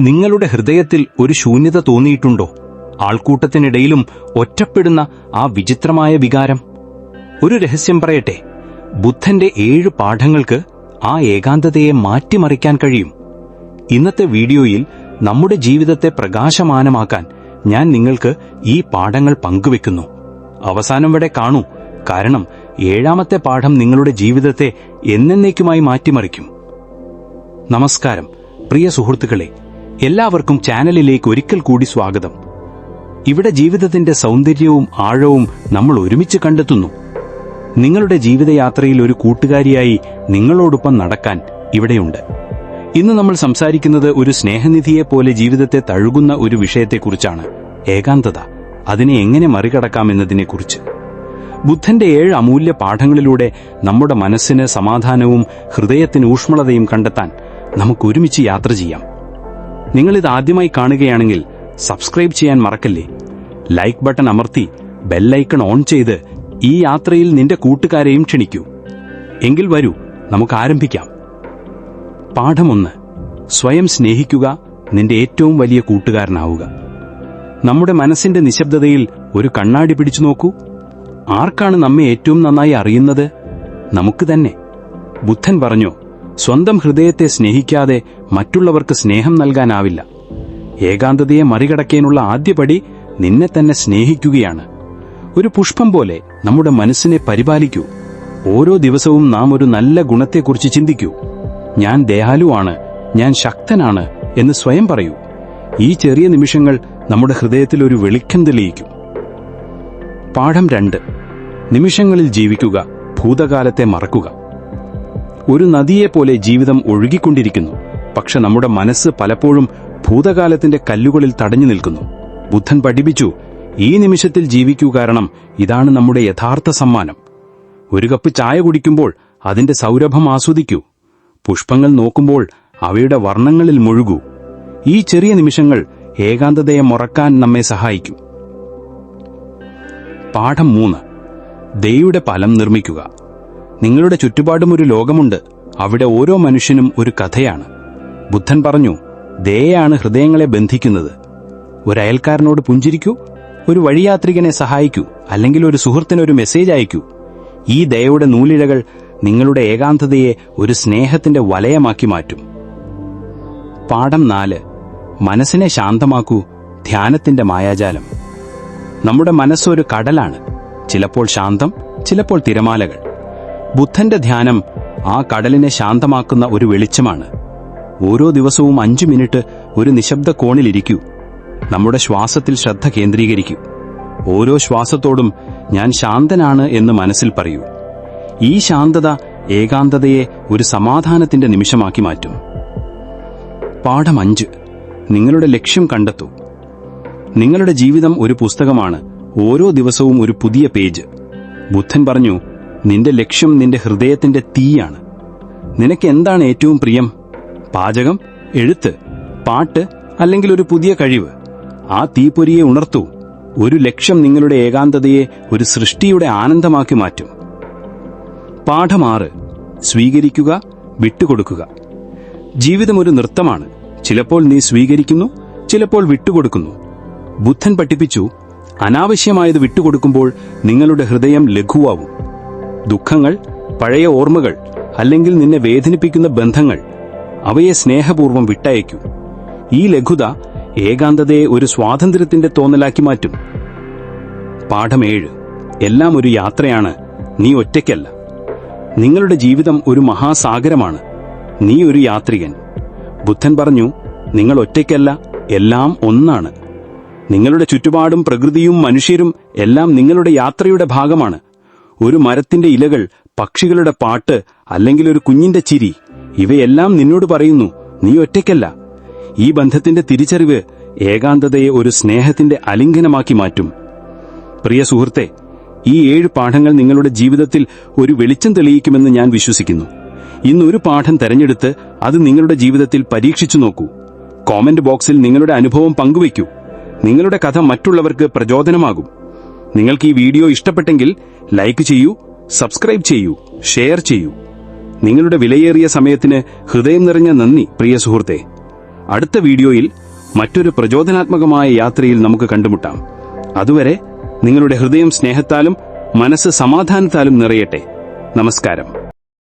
നിങ്ങളുടെ ഹൃദയത്തിൽ ഒരു ശൂന്യത തോന്നിയിട്ടുണ്ടോ? ആൾക്കൂട്ടത്തിനിടയിലും ഒറ്റപ്പെടുന്ന ആ വിചിത്രമായ വികാരം. ഒരു രഹസ്യം പറയട്ടെ. ബുദ്ധന്റെ ഏഴ് പാഠങ്ങൾക്ക് ആ ഏകാന്തതയെ മാറ്റിമറിക്കാൻ കഴിയും. ഇന്നത്തെ വീഡിയോയിൽ നമ്മുടെ ജീവിതത്തെ പ്രകാശമാനമാക്കാൻ ഞാൻ നിങ്ങൾക്ക് ഈ പാഠങ്ങൾ പങ്കുവെക്കുന്നു. അവസാനം വരെ കാണൂ. കാരണം ഏഴാമത്തെ പാഠം നിങ്ങളുടെ ജീവിതത്തെ എന്നേക്കുമായി മാറ്റിമറിക്കും. നമസ്കാരം. പ്രിയ സുഹൃത്തുക്കളെ എല്ലാവർക്കും ചാനലിലേക്ക് ഒരിക്കൽ കൂടി സ്വാഗതം. ഇവിടെ ജീവിതത്തിന്റെ സൗന്ദര്യവും ആഴവും നമ്മൾ ഒരുമിച്ച് കണ്ടെത്തുന്നു. നിങ്ങളുടെ ജീവിതയാത്രയിൽ ഒരു കൂട്ടുകാരിയായി നിങ്ങളോടൊപ്പം നടക്കാൻ ഇവിടെയുണ്ട്. ഇന്ന് നമ്മൾ സംസാരിക്കുന്നത് ഒരു സ്നേഹനിധിയെ പോലെ ജീവിതത്തെ തഴുകുന്ന ഒരു വിഷയത്തെക്കുറിച്ചാണ്. ഏകാന്തത അതിനെ എങ്ങനെ മറികടക്കാമെന്നതിനെക്കുറിച്ച്. ബുദ്ധന്റെ ഏഴ് അമൂല്യ പാഠങ്ങളിലൂടെ നമ്മുടെ മനസ്സിന് സമാധാനവും ഹൃദയത്തിന് ഊഷ്മളതയും കണ്ടെത്താൻ നമുക്ക് ഒരുമിച്ച് യാത്ര ചെയ്യാം. നിങ്ങളിത് ആദ്യമായി കാണുകയാണെങ്കിൽ സബ്സ്ക്രൈബ് ചെയ്യാൻ മറക്കല്ലേ? ലൈക്ക് ബട്ടൺ അമർത്തി ബെല്ലൈക്കൺ ഓൺ ചെയ്ത് ഈ യാത്രയിൽ നിന്റെ കൂട്ടുകാരെയും ക്ഷണിക്കൂ. എങ്കിൽ വരൂ നമുക്ക് ആരംഭിക്കാം. പാഠമൊന്ന്. സ്വയം സ്നേഹിക്കുക നിന്റെ ഏറ്റവും വലിയ കൂട്ടുകാരനാവുക. നമ്മുടെ മനസ്സിന്റെ നിശബ്ദതയിൽ ഒരു കണ്ണാടി പിടിച്ചു നോക്കൂ. ആർക്കാണ് നമ്മെ ഏറ്റവും നന്നായി അറിയുന്നത്? നമുക്ക് തന്നെ. ബുദ്ധൻ പറഞ്ഞു സ്വന്തം ഹൃദയത്തെ സ്നേഹിക്കാതെ മറ്റുള്ളവർക്ക് സ്നേഹം നൽകാനാവില്ല. ഏകാന്തതയെ മറികടക്കാനുള്ള ആദ്യപടി നിന്നെ തന്നെ സ്നേഹിക്കുകയാണ്. ഒരു പുഷ്പം പോലെ നമ്മുടെ മനസ്സിനെ പരിപാലിക്കൂ. ഓരോ ദിവസവും നാം ഒരു നല്ല ഗുണത്തെക്കുറിച്ച് ചിന്തിക്കൂ. ഞാൻ ദയാലുവാണ് ഞാൻ ശക്തനാണ് എന്ന് സ്വയം പറയൂ. ഈ ചെറിയ നിമിഷങ്ങൾ നമ്മുടെ ഹൃദയത്തിൽ ഒരു വെളിക്കം തെളിയിക്കും. പാഠം രണ്ട്. നിമിഷങ്ങളിൽ ജീവിക്കുക ഭൂതകാലത്തെ മറക്കുക. ഒരു നദിയെപ്പോലെ ജീവിതം ഒഴുകിക്കൊണ്ടിരിക്കുന്നു. പക്ഷെ നമ്മുടെ മനസ്സ് പലപ്പോഴും ഭൂതകാലത്തിന്റെ കല്ലുകളിൽ തടഞ്ഞു നിൽക്കുന്നു. ബുദ്ധൻ പഠിപ്പിച്ചു ഈ നിമിഷത്തിൽ ജീവിക്കൂ കാരണം ഇതാണ് നമ്മുടെ യഥാർത്ഥ സമ്മാനം. ഒരു കപ്പ് ചായ കുടിക്കുമ്പോൾ അതിന്റെ സൗരഭം ആസ്വദിക്കൂ. പുഷ്പങ്ങൾ നോക്കുമ്പോൾ അവയുടെ വർണങ്ങളിൽ മുഴുകൂ. ഈ ചെറിയ നിമിഷങ്ങൾ ഏകാന്തതയെ മുറക്കാൻ നമ്മെ സഹായിക്കും. പാഠം മൂന്ന്. ദൈവയുടെ ഫലം നിർമ്മിക്കുക. നിങ്ങളുടെ ചുറ്റുപാടും ഒരു ലോകമുണ്ട്. അവിടെ ഓരോ മനുഷ്യനും ഒരു കഥയാണ്. ബുദ്ധൻ പറഞ്ഞു ദയയാണ് ഹൃദയങ്ങളെ ബന്ധിക്കുന്നത്. ഒരു അയൽക്കാരനോട് പുഞ്ചിരിക്കൂ ഒരു വഴിയാത്രികനെ സഹായിക്കൂ അല്ലെങ്കിൽ ഒരു സുഹൃത്തിനൊരു മെസ്സേജ് അയക്കൂ. ഈ ദയയുടെ നൂലിഴകൾ നിങ്ങളുടെ ഏകാന്തതയെ ഒരു സ്നേഹത്തിന്റെ വലയമാക്കി മാറ്റും. പാഠം നാല് മനസ്സിനെ ശാന്തമാക്കൂ ധ്യാനത്തിന്റെ മായാജാലം. നമ്മുടെ മനസ്സൊരു കടലാണ്. ചിലപ്പോൾ ശാന്തം ചിലപ്പോൾ തിരമാലകൾ. ബുദ്ധന്റെ ധ്യാനം ആ കടലിനെ ശാന്തമാക്കുന്ന ഒരു വെളിച്ചമാണ്. ഓരോ ദിവസവും അഞ്ചു മിനിറ്റ് ഒരു നിശബ്ദ കോണിലിരിക്കൂ. നമ്മുടെ ശ്വാസത്തിൽ ശ്രദ്ധ കേന്ദ്രീകരിക്കൂ. ഓരോ ശ്വാസത്തോടും ഞാൻ ശാന്തനാണ് എന്ന് മനസ്സിൽ പറയൂ. ഈ ശാന്തത ഏകാന്തതയെ ഒരു സമാധാനത്തിന്റെ നിമിഷമാക്കി മാറ്റും. പാഠം അഞ്ച്. നിങ്ങളുടെ ലക്ഷ്യം കണ്ടെത്തൂ. നിങ്ങളുടെ ജീവിതം ഒരു പുസ്തകമാണ്. ഓരോ ദിവസവും ഒരു പുതിയ പേജ്. ബുദ്ധൻ പറഞ്ഞു നിന്റെ ലക്ഷ്യം നിന്റെ ഹൃദയത്തിന്റെ തീയാണ്. നിനക്ക് എന്താണ് ഏറ്റവും പ്രിയം? പാചകം എഴുത്ത് പാട്ട് അല്ലെങ്കിൽ ഒരു പുതിയ കഴിവ്? ആ തീപ്പൊരിയെ ഉണർത്തൂ. ഒരു ലക്ഷ്യം നിങ്ങളുടെ ഏകാന്തതയെ ഒരു സൃഷ്ടിയുടെ ആനന്ദമാക്കി മാറ്റും. പാഠമാറ് സ്വീകരിക്കുക വിട്ടുകൊടുക്കുക. ജീവിതം ഒരു നൃത്തമാണ്. ചിലപ്പോൾ നീ സ്വീകരിക്കുന്നു ചിലപ്പോൾ വിട്ടുകൊടുക്കുന്നു. ബുദ്ധൻ പഠിപ്പിച്ചു അനാവശ്യമായത് വിട്ടുകൊടുക്കുമ്പോൾ നിങ്ങളുടെ ഹൃദയം ലഘുവാവും. ദുഃഖങ്ങൾ പഴയ ഓർമ്മകൾ അല്ലെങ്കിൽ നിന്നെ വേദനിപ്പിക്കുന്ന ബന്ധങ്ങൾ അവയെ സ്നേഹപൂർവം വിട്ടയക്കൂ ഈ ലഘുത ഏകാന്തതയെ ഒരു സ്വാതന്ത്ര്യത്തിന്റെ തോന്നലാക്കി മാറ്റും. പാഠം പാഠമേഴ് എല്ലാം ഒരു യാത്രയാണ്. നീ ഒറ്റയ്ക്കല്ല. നിങ്ങളുടെ ജീവിതം ഒരു മഹാസാഗരമാണ്. നീ ഒരു യാത്രികൻ. ബുദ്ധൻ പറഞ്ഞു നിങ്ങൾ ഒറ്റയ്ക്കല്ല എല്ലാം ഒന്നാണ്. നിങ്ങളുടെ ചുറ്റുപാടും പ്രകൃതിയും മനുഷ്യരും എല്ലാം നിങ്ങളുടെ യാത്രയുടെ ഭാഗമാണ്. ഒരു മരത്തിന്റെ ഇലകൾ പക്ഷികളുടെ പാട്ട് അല്ലെങ്കിൽ ഒരു കുഞ്ഞിന്റെ ചിരി ഇവയെല്ലാം നിന്നോട് പറയുന്നു നീ ഒറ്റയ്ക്കല്ല. ഈ ബന്ധത്തിന്റെ തിരിച്ചറിവ് ഏകാന്തതയെ ഒരു സ്നേഹത്തിന്റെ അലിംഗനമാക്കി മാറ്റും. പ്രിയ സുഹൃത്തെ ഈ ഏഴ് പാഠങ്ങൾ നിങ്ങളുടെ ജീവിതത്തിൽ ഒരു വെളിച്ചം തെളിയിക്കുമെന്ന് ഞാൻ വിശ്വസിക്കുന്നു. ഇന്ന് ഒരു പാഠം തെരഞ്ഞെടുത്ത് അത് നിങ്ങളുടെ ജീവിതത്തിൽ പരീക്ഷിച്ചു നോക്കൂ. കോമന്റ് ബോക്സിൽ നിങ്ങളുടെ അനുഭവം പങ്കുവയ്ക്കൂ. നിങ്ങളുടെ കഥ മറ്റുള്ളവർക്ക് പ്രചോദനമാകും. നിങ്ങൾക്ക് ഈ വീഡിയോ ഇഷ്ടപ്പെട്ടെങ്കിൽ ലൈക്ക് ചെയ്യൂ സബ്സ്ക്രൈബ് ചെയ്യൂ ഷെയർ ചെയ്യൂ. നിങ്ങളുടെ വിലയേറിയ സമയത്തിന് ഹൃദയം നിറഞ്ഞ നന്ദി പ്രിയ സുഹൃത്തെ. അടുത്ത വീഡിയോയിൽ മറ്റൊരു പ്രചോദനാത്മകമായ യാത്രയിൽ നമുക്ക് കണ്ടുമുട്ടാം. അതുവരെ നിങ്ങളുടെ ഹൃദയം സ്നേഹത്താലും മനസ്സ് സമാധാനത്താലും നിറയട്ടെ. നമസ്കാരം.